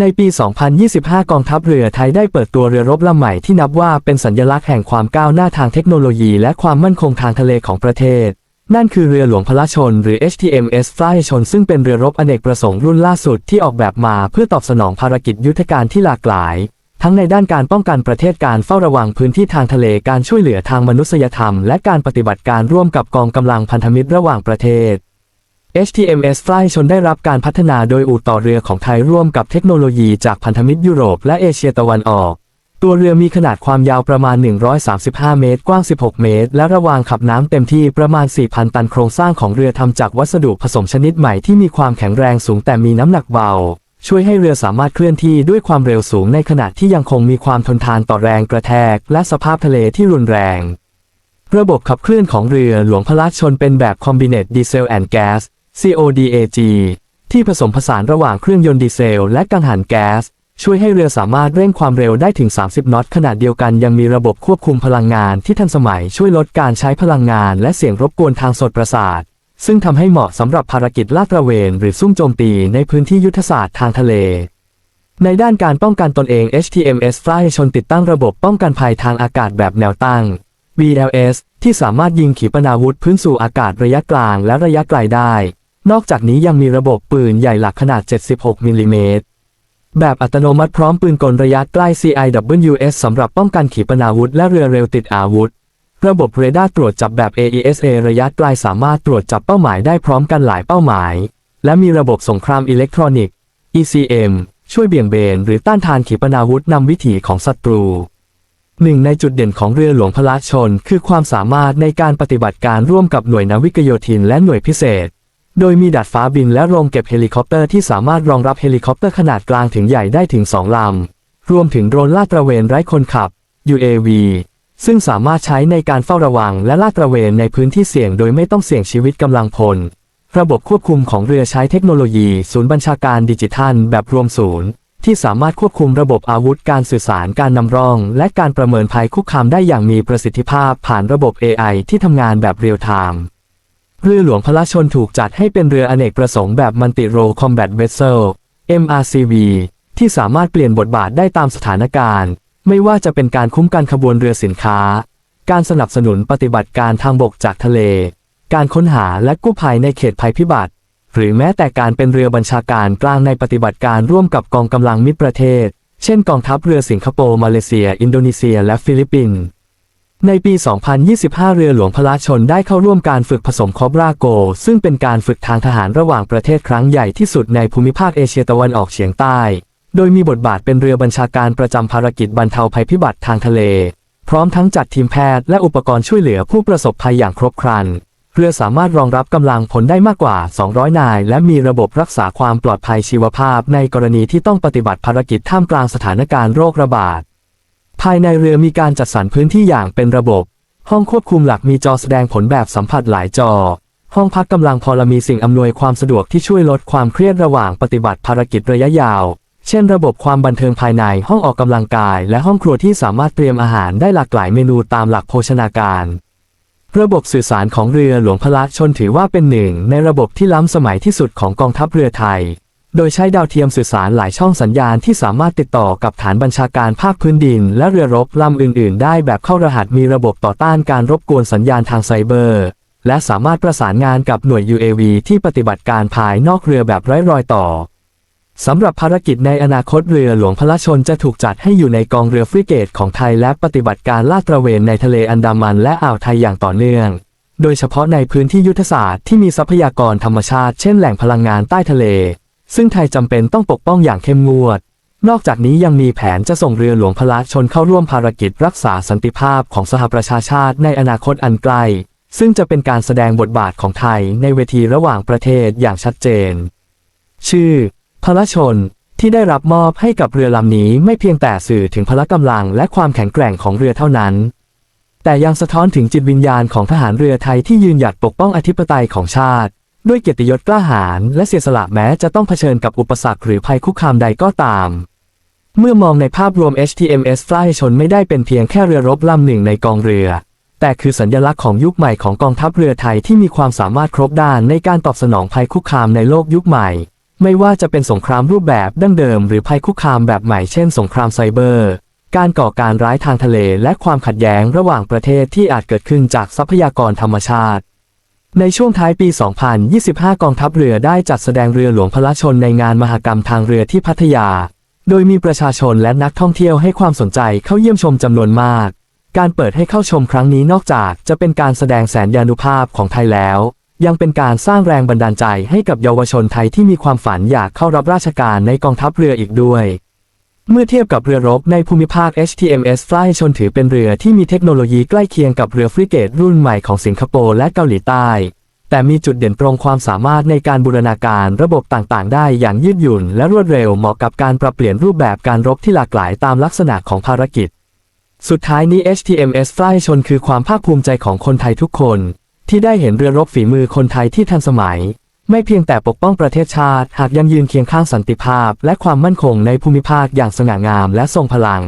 ในปี 2025 กองทัพเรือไทยได้เปิดตัวเรือรบลำใหม่ที่นับว่าเป็นสัญลักษณ์แห่งความก้าวหน้าทางเทคโนโลยีและความมั่นคงทางทะเลของประเทศ นั่นคือเรือหลวงพระชน หรือ HTMS ฟลายชน ซึ่งเป็นเรือรบอเนกประสงค์รุ่นล่าสุดที่ออกแบบมาเพื่อตอบสนองภารกิจยุทธการที่หลากหลาย ทั้งในด้านการป้องกันประเทศการเฝ้าระวังพื้นที่ทางทะเลการช่วยเหลือทางมนุษยธรรม และการปฏิบัติการร่วมกับกองกำลังพันธมิตรระหว่างประเทศ HTMS ฟลายชนได้รับการพัฒนาโดยอู่ต่อเรือของไทยร่วมกับเทคโนโลยีจากพันธมิตรยุโรปและเอเชียตะวันออก ตัวเรือมีขนาดความยาวประมาณ 135 เมตร กว้าง 16 เมตร และระวางขับน้ำเต็มที่ประมาณ 4,000 ตันโครงสร้างของเรือทำจากวัสดุผสมชนิดใหม่ที่มีความแข็งแรงสูงแต่มีน้ำหนักเบา ช่วยให้เรือสามารถเคลื่อนที่ด้วยความเร็วสูงในขณะที่ยังคงมีความทนทานต่อแรงกระแทก และสภาพทะเลที่รุนแรงระบบขับเคลื่อนของเรือหลวงพระราชชนเป็นแบบ Combinate Diesel and Gas CODAG ที่ผสมผสานระหว่างเครื่องยนต์ดีเซล และกังหันแก๊ส ช่วยให้เรือสามารถเร่งความเร็วได้ถึง 30 นอตขณะเดียวกันยังมีระบบควบคุมพลังงานที่ทันสมัยช่วยลดการใช้พลังงานและเสียงรบกวนทางสดประสาท ซึ่งทำให้เหมาะสำหรับภารกิจลาดตระเวน หรือซุ่มโจมตีในพื้นที่ยุทธศาสตร์ทางทะเล ในด้านการป้องกันตนเอง HTMS Fly ชนติดตั้งระบบป้องกันภัยทางอากาศแบบแนวตั้ง VLS ที่สามารถยิงขีปนาวุธพื้นสู่อากาศระยะกลางและระยะไกลได้ นอกจากนี้ยังมีระบบปืนใหญ่หลักขนาด 76มิลลิเมตรแบบอัตโนมัติพร้อมปืนกลระยะใกล้ CIWS สำหรับป้องกันขีปนาวุธและเรือเร็วติดอาวุธ ระบบเรดาร์ตรวจจับแบบ AESA ระยะไกลสามารถตรวจจับเป้าหมายได้พร้อมกันหลายเป้าหมาย และมีระบบสงครามอิเล็กทรอนิกส์ ECM ช่วยเบี่ยงเบนหรือต้านทานขีปนาวุธนำวิถีของศัตรูหนึ่งในจุดเด่นของเรือหลวงพระชน คือความสามารถในการปฏิบัติการร่วมกับหน่วยนาวิกโยธินและหน่วยพิเศษ โดยมีดาดฟ้าบินและโรงเก็บเฮลิคอปเตอร์ที่สามารถรองรับเฮลิคอปเตอร์ขนาดกลางถึงใหญ่ได้ถึง2ลำ รวมถึงโดรนลาดตระเวนไร้คนขับ UAV ซึ่งสามารถใช้ในการเฝ้าระวังและลาดตระเวนในพื้นที่เสี่ยงโดยไม่ต้องเสี่ยงชีวิตกำลังพล ระบบควบคุมของเรือใช้เทคโนโลยี ศูนย์บัญชาการดิจิทัล แบบรวมศูนย์ ที่สามารถควบคุมระบบอาวุธการสื่อสารการนำร่อง และการประเมินภัยคุกคามได้อย่างมีประสิทธิภาพผ่านระบบ AI ที่ทำงานแบบเรียลไทม์ เรือหลวงพระชนถูกจัดให้เป็นเรืออเนกประสงค์แบบ Multi Role Combat Vessel MRCV ที่สามารถเปลี่ยนบทบาทได้ตามสถานการณ์ ไม่ว่าจะเป็นการคุ้มกันขบวนเรือสินค้า การสนับสนุนปฏิบัติการทางบกจากทะเล การค้นหาและกู้ภัยในเขตภัยพิบัติ หรือแม้แต่การเป็นเรือบัญชาการกลางในปฏิบัติการร่วมกับกองกำลังมิตรประเทศ เช่นกองทัพเรือสิงคโปร์มาเลเซีย อินโดนีเซีย และฟิลิปปินส์ ในปี 2025 เรือหลวงพระชนได้เข้าร่วมการฝึกผสมคอบราโก ซึ่งเป็นการฝึกทางทหารระหว่างประเทศครั้งใหญ่ที่สุดในภูมิภาคเอเชียตะวันออกเฉียงใต้ โดยมีบทบาทเป็นเรือบัญชาการประจำภารกิจบรรเทาภัยพิบัติทางทะเล พร้อมทั้งจัดทีมแพทย์และอุปกรณ์ช่วยเหลือผู้ประสบภัยอย่างครบครัน เรือสามารถรองรับกำลังพลได้มากกว่า 200 นาย และมีระบบรักษาความปลอดภัยชีวภาพ ในกรณีที่ต้องปฏิบัติภารกิจท่ามกลางสถานการณ์โรคระบาดายในเรือมีการจัดสรรพื้นที่อย่างเป็นระบบ ห้องควบคุมหลักมีจอแสดงผลแบบสัมผัสหลายจอ ห้องพักกำลังพอลมีสิ่งอำนวยความสะดวกที่ช่วยลดความเครียดระหว่างปฏิบัติภารกิจระยะยาว เช่นระบบความบันเทิงภายในห้องออกกำลังกาย และห้องครัวที่สามารถเตรียมอาหารได้หลากหลายเมนูตามหลักโภชนาการ ระบบสื่อสารของเรือหลวงพระชนถือว่าเป็นหนึ่ง ในระบบที่ล้ำสมัยที่สุดของกองทัพเรือไทย โดยใช้ดาวเทียมสื่อสารหลายช่องสัญญาณที่สามารถติดต่อกับฐานบัญชาการภาคพื้นดิน และเรือรบลำอื่น ๆ ได้แบบเข้ารหัสมีระบบต่อต้านการรบกวนสัญญาณทางไซเบอร์ และสามารถประสานงานกับหน่วย UAV ที่ปฏิบัติการภายนอกเรือแบบไร้รอยต่อสำหรับภารกิจในอนาคตเรือหลวงพระชนจะถูกจัดให้อยู่ในกองเรือฟริเกตของไทยและปฏิบัติการลาดตระเวนในทะเลอันดามันและอ่าวไทยอย่างต่อเนื่อง โดยเฉพาะในพื้นที่ยุทธศาสตร์ที่มีทรัพยากรธรรมชาติเช่นแหล่งพลังงานใต้ทะเล ซึ่งไทยจำเป็นต้องปกป้องอย่างเข้มงวด นอกจากนี้ยังมีแผนจะส่งเรือหลวงพระชนเข้าร่วมภารกิจรักษาสันติภาพของสหประชาชาติในอนาคตอันใกล ซึ่งจะเป็นการแสดงบทบาทของไทยในเวทีระหว่างประเทศอย่างชัดเจน ชื่อพระชนที่ได้รับมอบให้กับเรือลำนี้ไม่เพียงแต่สื่อถึงพละกำลังและความแข็งแกร่งของเรือเท่านั้น แต่ยังสะท้อนถึงจิตวิญญาณของทหารเรือไทยที่ยืนหยัดปกป้องอธิปไตยของชาติ ด้วยเกียรติยศกล้าหาญและเสียสละแม้จะต้องเผชิญกับอุปสรรคหรือภัยคุกคามใดก็ตาม เมื่อมองในภาพรวม HTMS Fly ชนไม่ได้เป็นเพียงแค่เรือรบลำหนึ่งในกองเรือ แต่คือสัญญลักษณ์ของยุคใหม่ของกองทัพเรือไทยที่มีความสามารถครบด้านในการตอบสนองภัยคุกคามในโลกยุคใหม่ ไม่ว่าจะเป็นสงครามรูปแบบดั้งเดิม หรือภัยคุกคามแบบใหม่เช่น สงครามไซเบอร์การก่อการร้ายทางทะเลและความขัดแย้งระหว่างประเทศที่อาจเกิดขึ้นจากทรัพยากรธรรมชาติ ในช่วงท้ายปี 2025 กองทัพเรือได้จัดแสดงเรือหลวงพระชนในงานมหกรรมทางเรือที่พัทยา โดยมีประชาชนและนักท่องเที่ยวให้ความสนใจเข้าเยี่ยมชมจำนวนมาก การเปิดให้เข้าชมครั้งนี้นอกจากจะเป็นการแสดงแสนยานุภาพของไทยแล้ว ยังเป็นการสร้างแรงบันดาลใจให้กับเยาวชนไทยที่มีความฝันอยากเข้ารับราชการในกองทัพเรืออีกด้วย เมื่อเทียบกับเรือรบในภูมิภาค HTMS Fly ชนถือเป็นเรือที่มีเทคโนโลยีใกล้เคียงกับเรือฟริเกตรุ่นใหม่ของสิงคโปร์และเกาหลีใต้ แต่มีจุดเด่นตรงความสามารถในการบูรณาการระบบต่างๆ ได้อย่างยืดหยุ่น และรวดเร็วเหมาะกับการปรับเปลี่ยนรูปแบบการรบที่หลากหลายตามลักษณะของภารกิจ สุดท้ายนี้ HTMS Fly ชนคือความภาคภูมิใจของคนไทยทุกคน ที่ได้เห็นเรือรบฝีมือคนไทยที่ทันสมัย ไม่เพียงแต่ปกป้องประเทศชาติ หากยังยืนเคียงข้างสันติภาพ และความมั่นคงในภูมิภาคอย่างสง่างามและทรงพลัง